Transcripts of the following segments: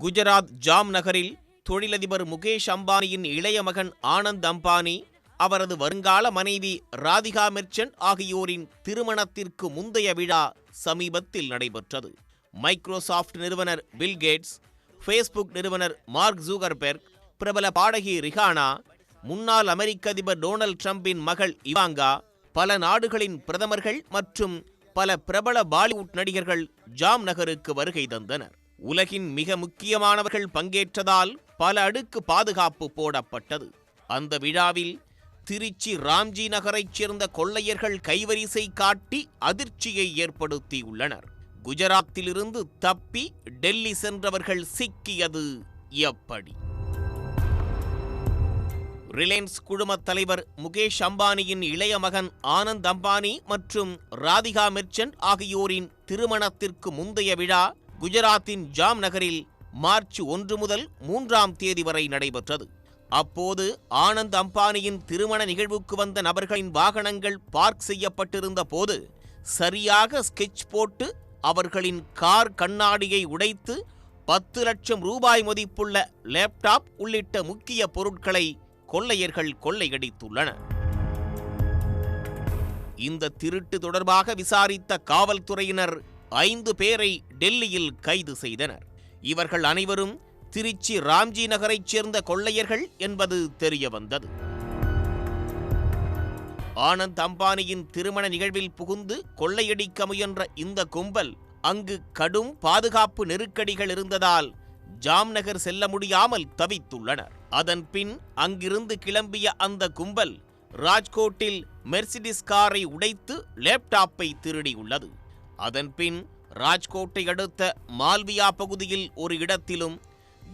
Gujarat jam நகரில் தொழிலதிபர் முகேஷ் அம்பானியின் இளைய மகன் ஆனந்த் அம்பானி அவரது வருங்கால மனைவி ராதிகா மெர்ச்சன்ட் ஆகியோரின் திருமணத்திற்கு முந்தைய விழா சமீபத்தில் நடைபெற்றது. மைக்ரோசாஃப்ட் நிறுவனர் பில் கேட்ஸ் ஃபேஸ்புக் நிறுவனர் மார்க் ஜூகர்பெர்க் பிரபல பாடகி ரிஹானா முன்னாள் அமெரிக்க அதிபர் டொனால்ட் ட்ரம்பின் மகள் இவாங்கா பல நாடுகளின் பிரதமர்கள் மற்றும் பல பிரபல பாலிவுட் நடிகர்கள் ஜாம் நகருக்கு வருகை தந்தனர். உலகின் மிக முக்கியமானவர்கள் பங்கேற்றதால் பல அடுக்கு பாதுகாப்பு போடப்பட்டது. அந்த விழாவில் திருச்சி ராம்ஜி நகரைச் சேர்ந்த கொள்ளையர்கள் கைவரிசை காட்டி அதிர்ச்சியை ஏற்படுத்தியுள்ளனர். குஜராத்திலிருந்து தப்பி டெல்லி சென்றவர்கள் சிக்கியது எப்படி? ரிலையன்ஸ் குழுமத் தலைவர் முகேஷ் அம்பானியின் இளைய மகன் ஆனந்த் அம்பானி மற்றும் ராதிகா மெர்ச்சன்ட் ஆகியோரின் திருமணத்திற்கு முந்தைய விழா குஜராத்தின் ஜாம் நகரில் மார்ச் ஒன்று முதல் மூன்றாம் தேதி வரை நடைபெற்றது. அப்போது ஆனந்த் அம்பானியின் திருமண நிகழ்வுக்கு வந்த நபர்களின் வாகனங்கள் பார்க் செய்யப்பட்டிருந்த போது சரியாக ஸ்கெட்ச் போட்டு அவர்களின் கார் கண்ணாடியை உடைத்து பத்து லட்சம் ரூபாய் மதிப்புள்ள லேப்டாப் உள்ளிட்ட முக்கிய பொருட்களை கொள்ளையர்கள் கொள்ளையடித்துள்ளனர். இந்த திருட்டு தொடர்பாக விசாரித்த காவல்துறையினர் ஐந்து பேரை டெல்லியில் கைது செய்தனர். இவர்கள் அனைவரும் திருச்சி ராம்ஜி நகரைச் சேர்ந்த கொள்ளையர்கள் என்பது தெரிய வந்தது ஆனந்த் அம்பானியின் திருமண நிகழ்வில் புகுந்து கொள்ளையடிக்க முயன்ற இந்த கும்பல் அங்கு கடும் பாதுகாப்பு நெருக்கடிகள் இருந்ததால் ஜாம்நகர் செல்ல முடியாமல் தவித்துள்ளனர். அதன் பின் அங்கிருந்து கிளம்பிய அந்த கும்பல் ராஜ்கோட்டில் மெர்சிடிஸ் காரை உடைத்து லேப்டாப்பை திருடியுள்ளது அதன்பின் ராஜ்கோட்டை அடுத்த மால்வியா பகுதியில் ஒரு இடத்திலும்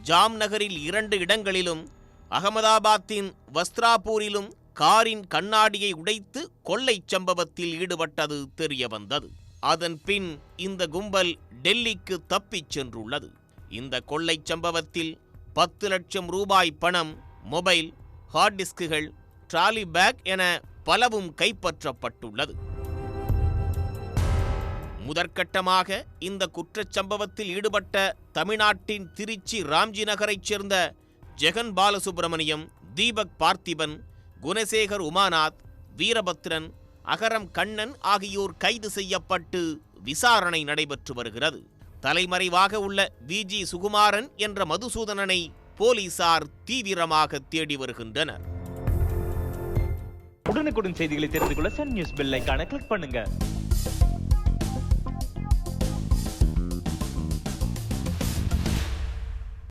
ஜாம் நகரில் இரண்டு இடங்களிலும் அகமதாபாத்தின் வஸ்திராபூரிலும் காரின் கண்ணாடியை உடைத்து கொள்ளைச் சம்பவத்தில் ஈடுபட்டது தெரிய வந்தது அதன் பின் இந்த கும்பல் டெல்லிக்கு தப்பிச் சென்றுள்ளது. இந்த கொள்ளைச் சம்பவத்தில் பத்து லட்சம் ரூபாய் பணம் மொபைல் ஹார்ட் டிஸ்குகள் ட்ராலி பேக் என பலவும் கைப்பற்றப்பட்டுள்ளது. முதற்கட்டமாக இந்த குற்றச் சம்பவத்தில் ஈடுபட்ட தமிழ்நாட்டின் திருச்சி ராம்ஜி நகரைச் சேர்ந்த ஜெகன் பாலசுப்ரமணியம் தீபக் பார்த்திபன் குணசேகர் உமாநாத் வீரபத்ரன் அகரம் கண்ணன் ஆகியோர் கைது செய்யப்பட்டு விசாரணை நடைபெற்று வருகிறது. தலைமறைவாக உள்ள விஜி சுகுமாரன் என்ற மதுசூதனனை போலீசார் தீவிரமாக தேடி வருகின்றனர். உடனுக்குடன் செய்திகளை தெரிந்து கொள்ள சன் நியூஸ் பெல் ஐகானை கிளிக் பண்ணுங்க.